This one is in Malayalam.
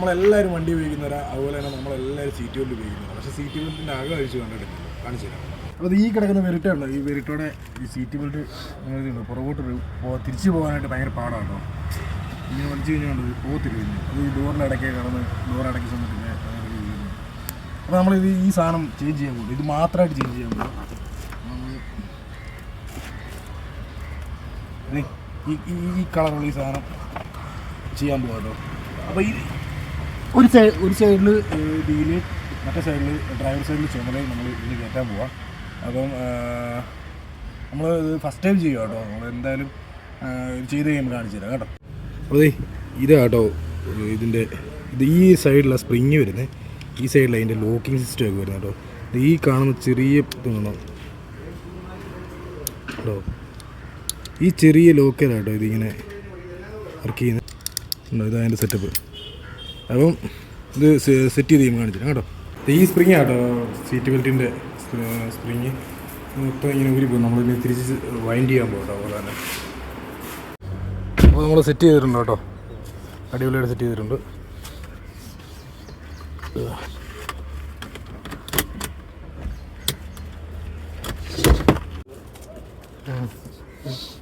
നമ്മളെല്ലാവരും വണ്ടി ഉപയോഗിക്കുന്നവരാ അതുപോലെ തന്നെ നമ്മളെല്ലാവരും സീറ്റ് ബെൽറ്റ് ഉപയോഗിക്കുന്നത് പക്ഷേ സീറ്റ് ബെൽറ്റിന്റെ ആകെ കഴിച്ച് കണ്ടിട്ടില്ല. കാണിച്ചു അപ്പോൾ ഈ കിടക്കുന്ന വെരിട്ടാണ് ഈ വെരിട്ടോടെ ഈ സീറ്റ് ബെൽറ്റ് ഉണ്ട് പുറകോട്ട് തിരിച്ച് പോകാനായിട്ട് ഭയങ്കര പാടാണ് കേട്ടോ. ഇങ്ങനെ വലിച്ചു പോകത്തില്ല അത് ഈ ഡോറിന്റെ ഇടയ്ക്ക് കടന്ന് ഡോർ ഇങ്ങനെ അപ്പോൾ നമ്മളിത് ഈ സാധനം ചേഞ്ച് ചെയ്യാൻ പോകും ഇത് മാത്രമായിട്ട് ചേഞ്ച് ചെയ്യാൻ പോകും ഈ- ഈ കളറുള്ള ഈ സാധനം ചെയ്യാൻ പോകാം കേട്ടോ. അപ്പോൾ ഈ ഒരു സൈഡ് ഒരു സൈഡിൽ വീൽ മറ്റേ സൈഡിൽ ഡ്രൈവർ സൈഡിൽ ചുമലയും നമ്മൾ ഇതിന് കയറ്റാൻ പോവാം. അപ്പം നമ്മൾ ഫസ്റ്റ് ടൈം ചെയ്യുക കേട്ടോ. നമ്മൾ എന്തായാലും ചെയ്ത് കഴിയുമ്പോൾ കാണിച്ചു തരാം കേട്ടോ. അപ്പോൾ ഇതാ കേട്ടോ ഇതിന്റെ ഇത് ഈ സൈഡിലാണ് സ്പ്രിങ് വരുന്നത് ഈ സൈഡിൽ അതിന്റെ ലോക്കിംഗ് സിസ്റ്റം ഒക്കെ വരുന്നത് കേട്ടോ. ഈ കാണുന്ന ചെറിയ ഇത് കാണോ. കേട്ടോ. ഈ ചെറിയ ലോക്കലാണ് കേട്ടോ ഇതിങ്ങനെ വർക്ക് ചെയ്യുന്നത് ഉണ്ടോ ഇതാ അതിന്റെ സെറ്റപ്പ് അപ്പം ഇത് സെറ്റ് ചെയ്ത് ചെയ്യുമ്പോൾ കാണിച്ചില്ല കേട്ടോ. ഈ സ്പ്രിങ് കേട്ടോ സീറ്റ് ബെൽറ്റിന്റെ സ്പ്രിങ് മൊത്തം ഇങ്ങനെ ഊരി പോകും. നമ്മളിതിനെ തിരിച്ച് വൈൻഡ് ചെയ്യാൻ പോകും കേട്ടോ അതുപോലെ തന്നെ. അപ്പോൾ നമ്മൾ സെറ്റ് ചെയ്തിട്ടുണ്ട് കേട്ടോ. അടിപൊളിയായിട്ട് സെറ്റ് ചെയ്തിട്ടുണ്ട്. Mm-hmm.